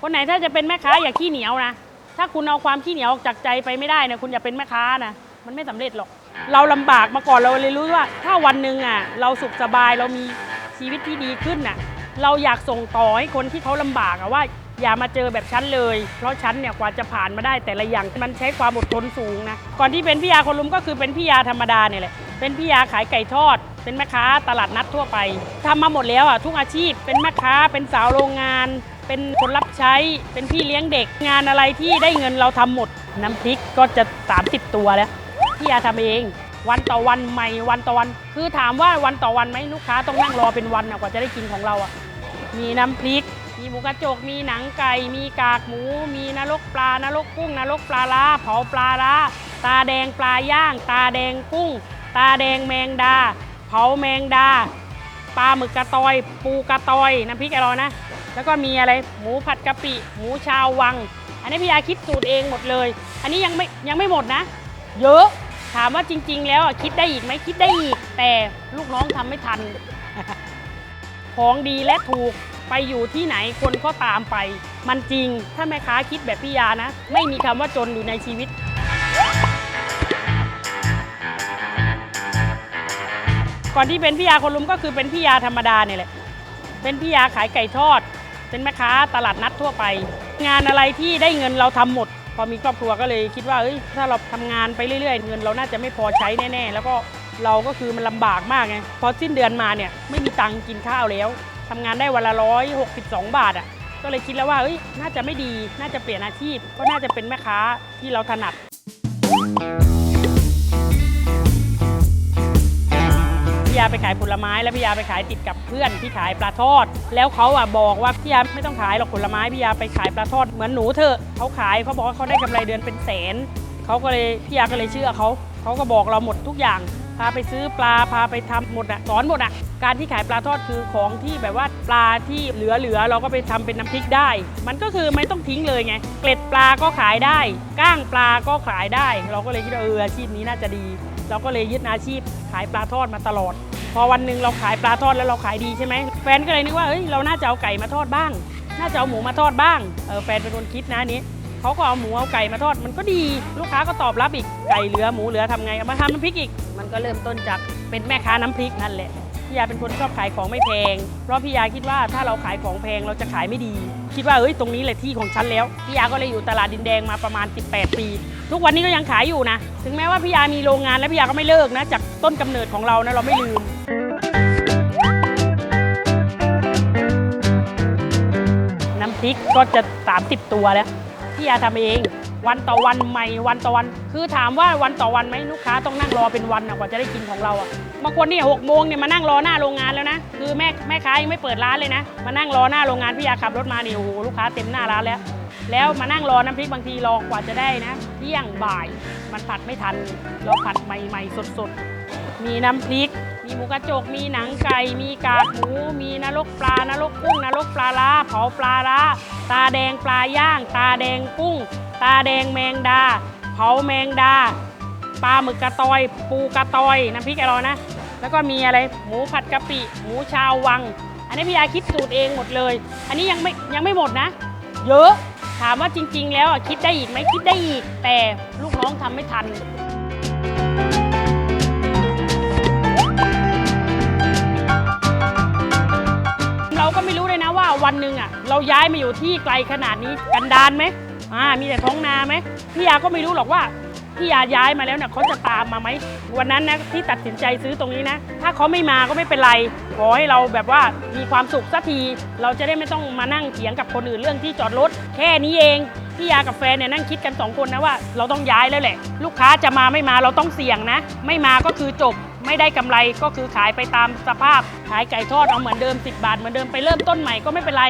คนไหนถ้าจะเป็นแม่ค้าอย่าขี้เหนียวนะ ถ้าคุณเอาความขี้เหนียวออกจากใจไปไม่ได้นะคุณอย่าเป็นแม่ค้านะมันไม่สำเร็จหรอก เราลำบากมาก่อนเราเลยรู้ว่า ถ้าวันหนึ่งอะเราสุขสบายเรามีชีวิตที่ดีขึ้นน่ะเราอยากส่งต่อให้คนที่เขาลำบากอะว่าอย่ามาเจอแบบฉันเลย เพราะฉันเนี่ยกว่าจะผ่านมาได้แต่ละอย่างมันใช้ความอดทนสูงนะ ก่อนที่เป็นพี่ยาคนลุมก็คือเป็นพี่ยาธรรมดาเนี่ยแหละ เป็นพี่ยาขายไก่ทอด เป็นแม่ค้าตลาดนัดทั่วไปทำมาหมดแล้วอะทุกอาชีพ เป็นแม่ค้า เป็นสาวโรงงาน เป็นคนรับใช้ เป็นพี่เลี้ยงเด็ก งานอะไรที่ได้เงินเราทำหมด น้ำพริกก็จะ 30 ตัวแล้ว พี่ยาทำเอง วันต่อวันใหม่ วันต่อวัน คือถามว่าวันต่อวันไหมลูกค้าต้องนั่งรอเป็นวันกว่าจะได้กินของเราอะ มีน้ำพริก มีหมูกระจก มีหนังไก่ มีกากหมู มีนรกปลานรกกุ้งนรกปลาล้าเผาปลาล้าตาแดงปลาย่าง ตาแดงกุ้ง ตาแดงแมงดา เผาแมงดา ปลาหมึกกระตอย ปูกระตอย น้ำพริกอร่อยนะ แล้วก็มีอะไร หมูผัดกะปิ หมูชาววัง อันนี้พี่ยาคิดสูตรเองหมดเลย อันนี้ยังไม่ยังไม่หมดนะ เยอะ ถามว่าจริง ๆ แล้วอะคิดได้อีกไหมคิดได้อีก แต่ลูกน้องทำไม่ทัน ของดีและถูกไปอยู่ที่ไหนคนก็ตามไป มันจริง ถ้าแม่ค้าคิดแบบพี่ยานะ ไม่มีคำว่าจนอยู่ในชีวิต ก่อนที่เป็นพี่ยาคนลุมก็คือเป็นพี่ยาธรรมดาเนี่ยแหละ เป็นพี่ยาขายไก่ทอด เป็นแม่ค้าตลาดนัดทั่วไป งานอะไรที่ได้เงินเราทำหมด พอมีครอบครัวก็เลยคิดว่าเอ้ยถ้าเราทำงานไปเรื่อยๆ เงินเราน่าจะไม่พอใช้แน่ๆ แล้วก็เราก็คือมันลำบากมากไง พอสิ้นเดือนมาเนี่ยไม่มีตังค์กินข้าวแล้วทำงานได้วันละร้อยหกสิบสองบาทอะ ก็เลยคิดแล้วว่าเอ้ยน่าจะไม่ดี น่าจะเปลี่ยนอาชีพ ก็น่าจะเป็นแม่ค้าที่เราถนัด ไปขายผลไม้แล้วพี่ยาไปขายติดกับเพื่อนที่ขายปลาทอด แล้วเขาอะบอกว่าพี่ยาไม่ต้องขายหรอกผลไม้พี่ยาไปขายปลาทอดเหมือนหนูเถอะเขาขายเขาบอกว่าเขาได้กำไรเดือนเป็นแสนเขาก็เลยพี่ยาก็เลยเชื่อเขาเขาก็บอกเราหมดทุกอย่างพาไปซื้อปลาพาไปทำหมดอะสอนหมดอะการที่ขายปลาทอดคือของที่แบบว่าปลาที่เหลือๆเราก็ไปทำเป็นน้ำพริกได้ มันก็คือไม่ต้องทิ้งเลยไงเกล็ดปลาก็ขายได้ก้างปลาก็ขายได้ เราก็เลยคิดว่าเอออาชีพนี้น่าจะดี เราก็เลยยึดอาชีพขายปลาทอดมาตลอด พอวันหนึ่งเราขายปลาทอดแล้วเราขายดีใช่ไหมแฟนก็เลยนึกว่าเอ้ยเราน่าจะเอาไก่มาทอดบ้าง น่าจะเอาหมูมาทอดบ้างเออแฟนเป็นคนคิดนะนี้เขาก็เอาหมูเอาไก่มาทอดมันก็ดีลูกค้าก็ตอบรับอีกไก่เหลือหมูเหลือทำไงเอามาทำน้ำพริกอีก มันก็เริ่มต้นจากเป็นแม่ค้าน้ำพริกนั่นแหละพี่ยาเป็นคนชอบขายของไม่แพง เพราะพี่ยาคิดว่าถ้าเราขายของแพงเราจะขายไม่ดี คิดว่าเอ้ยตรงนี้แหละที่ของฉันแล้วพี่ยาก็เลยอยู่ตลาดดินแดงมาประมาณ 18 ปี ทุกวันนี้ก็ยังขายอยู่นะ ถึงแม้ว่าพี่ยามีโรงงานแล้วพี่ยาก็ไม่เลิกนะจากต้นกำเนิดของเรานะเราไม่ลืม พริกก็จะ 30 ตัวแล้วพี่ยาทำเอง วันต่อวันใหม่วันต่อวัน คือถามว่าวันต่อวันไหมลูกค้าต้องนั่งรอเป็นวันกว่าจะได้กินของเราอะบางคนเนี่ยหกโมงเนี่ยมานั่งรอหน้าโรงงานแล้วนะ คือแม่แม่ค้ายังไม่เปิดร้านเลยนะ มานั่งรอหน้าโรงงานพี่ยาขับรถมาเนี่ยโอ้โหลูกค้าเต็มหน้าร้านแล้ว แล้วมานั่งรอน้ำพริกบางทีรอกว่าจะได้นะเที่ยงบ่ายมันผัดไม่ทันเราผัดใหม่ๆสดๆมีน้ำพริก มีหมูกระจก มีหนังไก่ มีกากหมู มีนรกปลานรกกุ้งนรกปลาล้าเผาปลาล้าตาแดงปลาย่าง ตาแดงกุ้ง ตาแดงแมงดา เผาแมงดา ปลาหมึกกระตอย ปูกระตอย น้ำพริกอร่อยนะ แล้วก็มีอะไร หมูผัดกะปิ หมูชาววัง อันนี้พี่ยาคิดสูตรเองหมดเลย อันนี้ยังไม่ยังไม่หมดนะ เยอะ ถามว่าจริง ๆ แล้วคิดได้อีกไหมคิดได้อีก แต่ลูกน้องทำไม่ทัน วันหนึ่งอะเราย้ายมาอยู่ที่ไกลขนาดนี้กันดานไหมอ่ามีแต่ท้องนาไหมพี่ยาก็ไม่รู้หรอกว่าพี่ยาย้ายมาแล้วเนี่ยเขาจะตามมาไหมวันนั้นนะที่ตัดสินใจซื้อตรงนี้นะ ถ้าเขาไม่มาก็ไม่เป็นไรขอให้เราแบบว่ามีความสุขสักที เราจะได้ไม่ต้องมานั่งเถียงกับคนอื่นเรื่องที่จอดรถแค่นี้เองพี่ยากับแฟนเนี่ยนั่งคิดกันสองคนนะว่า เราต้องย้ายแล้วแหละ ลูกค้าจะมาไม่มาเราต้องเสี่ยงนะ ไม่มาก็คือจบ ไม่ได้กำไรก็คือขายไปตามสภาพ ขายไก่ทอดเอาเหมือนเดิม 10 บาทเหมือนเดิมไปเริ่มต้นใหม่ก็ไม่เป็นไร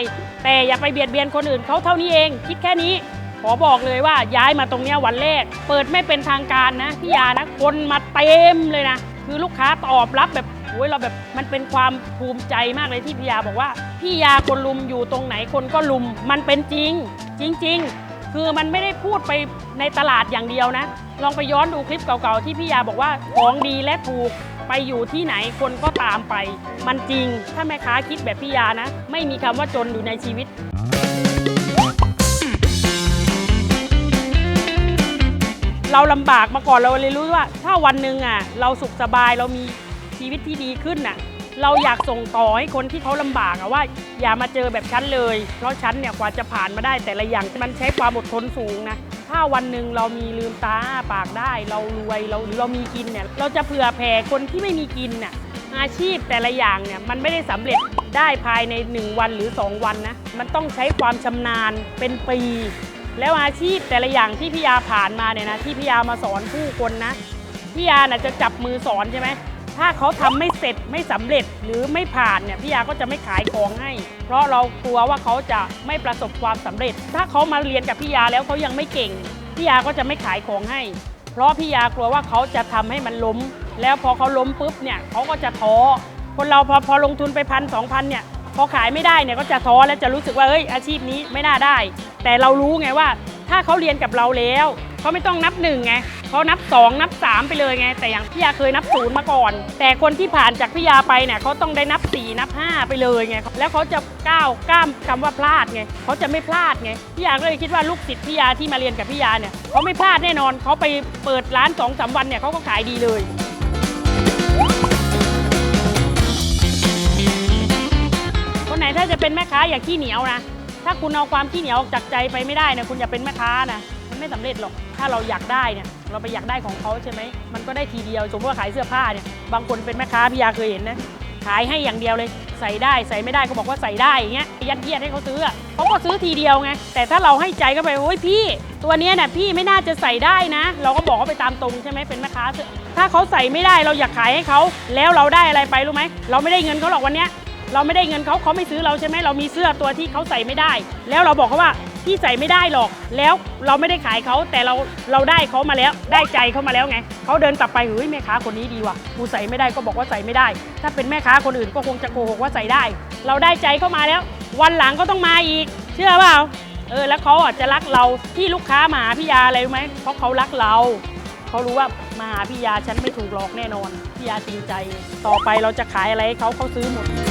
แต่อย่าไปเบียดเบียนคนอื่นเขาเท่านี้เอง คิดแค่นี้ขอบอกเลยว่าย้ายมาตรงเนี้ยวันแรก เปิดไม่เป็นทางการนะพี่ยานะคนมาเต็มเลยนะ คือลูกค้าตอบรับแบบโอ้ยเราแบบมันเป็นความภูมิใจมากเลยที่พี่ยาบอกว่าพี่ยาคนลุมอยู่ตรงไหนคนก็ลุมมันเป็นจริง จริง ๆ คือมันไม่ได้พูดไปในตลาดอย่างเดียวนะ ลองไปย้อนดูคลิปเก่าๆ ที่พี่ยาบอกว่าของดีและถูกไปอยู่ที่ไหนคนก็ตามไป มันจริงถ้าแม่ค้าคิดแบบพี่ยานะ ไม่มีคำว่าจนอยู่ในชีวิตเราลำบากมาก่อนเราเลยรู้ว่า ถ้าวันหนึ่งอะ เราสุขสบายเรามีชีวิตที่ดีขึ้นอะ เราอยากส่งต่อให้คนที่เขาลำบากอะว่า อย่ามาเจอแบบฉันเลย เพราะฉันเนี่ยกว่าจะผ่านมาได้แต่ละอย่างมันใช้ความอดทนสูงนะ ถ้าวันหนึ่งเรามีลืมตาปากได้ เรารวยเราหรือเรามีกินเนี่ยเราจะเผื่อแผ่คนที่ไม่มีกินน่ะอาชีพแต่ละอย่างเนี่ยมันไม่ได้สำเร็จได้ภายใน 1 วันหรือ 2 วันนะมันต้องใช้ความชำนาญเป็นปี แล้วอาชีพแต่ละอย่างที่พี่ยาผ่านมาเนี่ยนะที่พี่ยามาสอนผู้คนนะพี่ยาน่ะจะจับมือสอนใช่ไหม ถ้าเขาทำไม่เสร็จไม่สำเร็จหรือไม่ผ่านเนี่ยพี่ยาก็จะไม่ขายของให้ เพราะเรากลัวว่าเขาจะไม่ประสบความสำเร็จ ถ้าเขามาเรียนกับพี่ยาแล้วเขายังไม่เก่งพี่ยาก็จะไม่ขายของให้ เพราะพี่ยากลัวว่าเขาจะทำให้มันล้ม แล้วพอเขาล้มปุ๊บเนี่ยเขาก็จะท้อคนเราพอพอลงทุนไปพันสองพันเนี่ย พอขายไม่ได้เนี่ยก็จะท้อแล้วจะรู้สึกว่าเอ้ยอาชีพนี้ไม่น่าได้ แต่เรารู้ไงว่า ถ้าเขาเรียนกับเราแล้วเขาไม่ต้องนับหนึ่งไงเขานับสองนับสามไปเลยไง แต่อย่างพี่ยาเคยนับศูนย์มาก่อน แต่คนที่ผ่านจากพี่ยาไปเนี่ยเขาต้องได้นับสี่นับห้าไปเลยไงแล้วเขาจะก้าวก้ามคำว่าพลาดไงเขาจะไม่พลาดไงพี่ยาก็เลยคิดว่าลูกศิษย์พี่ยาที่มาเรียนกับพี่ยาเนี่ยเขาไม่พลาดแน่นอนเขาไปเปิดร้านสองสามวันเนี่ยเขาก็ขายดีเลย ถ้าจะเป็นแม่ค้าอย่าขี้เหนียวนะ ถ้าคุณเอาความขี้เหนียวออกจากใจไปไม่ได้นี่ยคุณอย่าเป็นแม่ค้านะมันไม่สำเร็จหรอก ถ้าเราอยากได้เนี่ยเราไปอยากได้ของเขาใช่ไหมมันก็ได้ทีเดียวสมมติว่าขายเสื้อผ้าเนี่ยบางคนเป็นแม่ค้าพี่ยาเคยเห็นนะขายให้อย่างเดียวเลยใส่ได้ใส่ไม่ได้ก็บอกว่าใส่ได้อย่างเงี้ยยัดเยียดให้เขาซื้อเขาก็ซื้อทีเดียวไงแต่ถ้าเราให้ใจก็ไปโอ้ยพี่ ตัวเนี้ยน่ะพี่ไม่น่าจะใส่ได้นะ เราก็บอกเขาไปตามตรงใช่ไหมเป็นแม่ค้าถ้าเขาใส่ไม่ได้เราอยากขายให้เขาแล้วเราได้อะไรไปรู้ไหมเราไม่ได้เงินเขาหรอกวันเนี้ย เราไม่ได้เงินเขาเขาไม่ซื้อเราใช่ไหมเรามีเสื้อตัวที่เขาใส่ไม่ได้ แล้วเราบอกเขาว่าพี่ใส่ไม่ได้หรอก แล้วเราไม่ได้ขายเขาแต่เราเราได้เขามาแล้วได้ใจเขามาแล้วไงเขาเดินกลับไปเฮ้ยแม่ค้าคนนี้ดีว่ะกูใส่ไม่ได้ก็บอกว่าใส่ไม่ได้ ถ้าเป็นแม่ค้าคนอื่นก็คงจะโกหกว่าใส่ได้ เราได้ใจเขามาแล้ว วันหลังก็ต้องมาอีก เชื่อเปล่าเออแล้วเขาอะจะรักเราที่ลูกค้ามาหาพี่ยาอะไรรู้ไหมเพราะเขารักเราเขารู้ว่ามาหาพี่ยาฉันไม่ถูกหลอกแน่นอนพี่ยาจริงใจ ต่อไปเราจะขายอะไรให้เขาเขาซื้อหมด